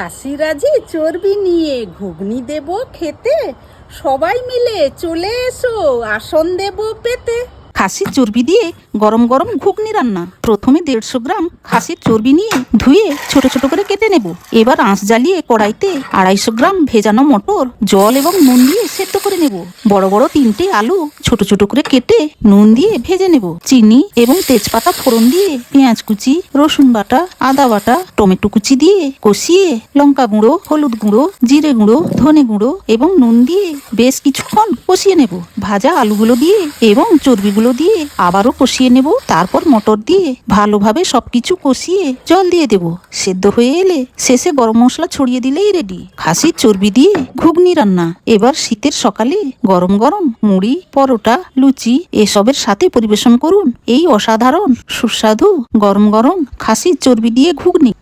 খাসিরাজি চর্বি নিয়ে ঘুগনি দেব খেতে। সবাই মিলে চলে এসো আসন দেব পেতে। খাসির চর্বি দিয়ে গরম গরম ঘুগনি রান্না। প্রথমে দেড়শো গ্রাম খাসির চর্বি নিয়ে ধুয়ে ছোট ছোট করে কেটে নেব। এবার আঁশ জ্বালিয়ে কড়াইতে আড়াইশো গ্রাম ভেজানো মটর, জল এবং নুন দিয়ে সেদ্ধ করে নেব। বড় বড় তিনটে আলু ছোট ছোট করে কেটে নুন দিয়ে ভেজে নেব। চিনি এবং তেজপাতা ফোড়ন দিয়ে পেঁয়াজ কুচি, রসুন বাটা, আদা বাটা, টমেটো কুচি দিয়ে কষিয়ে লঙ্কা গুঁড়ো, হলুদ গুঁড়ো, জিরে গুঁড়ো, ধনে গুঁড়ো এবং নুন দিয়ে বেশ কিছুক্ষণ কষিয়ে নেব। ভাজা আলুগুলো দিয়ে এবং চর্বিগুলো দিয়ে আবারও কষিয়ে নেব, তারপর মটর দিয়ে ভালোভাবে সবকিছু কষিয়ে জল দিয়ে দেব। সেদ্ধ হয়ে এলে শেষে গরম মশলা ছড়িয়ে দিলেই রেডি খাসির চর্বি দিয়ে ঘুগনি রান্না। এবার শীতের সকালে গরম গরম মুড়ি, পরোটা, লুচি এসবের সাথে পরিবেশন করুন। এই অসাধারণ, সুস্বাদু, গরম গরম খাসির চর্বি দিয়ে ঘুগনি।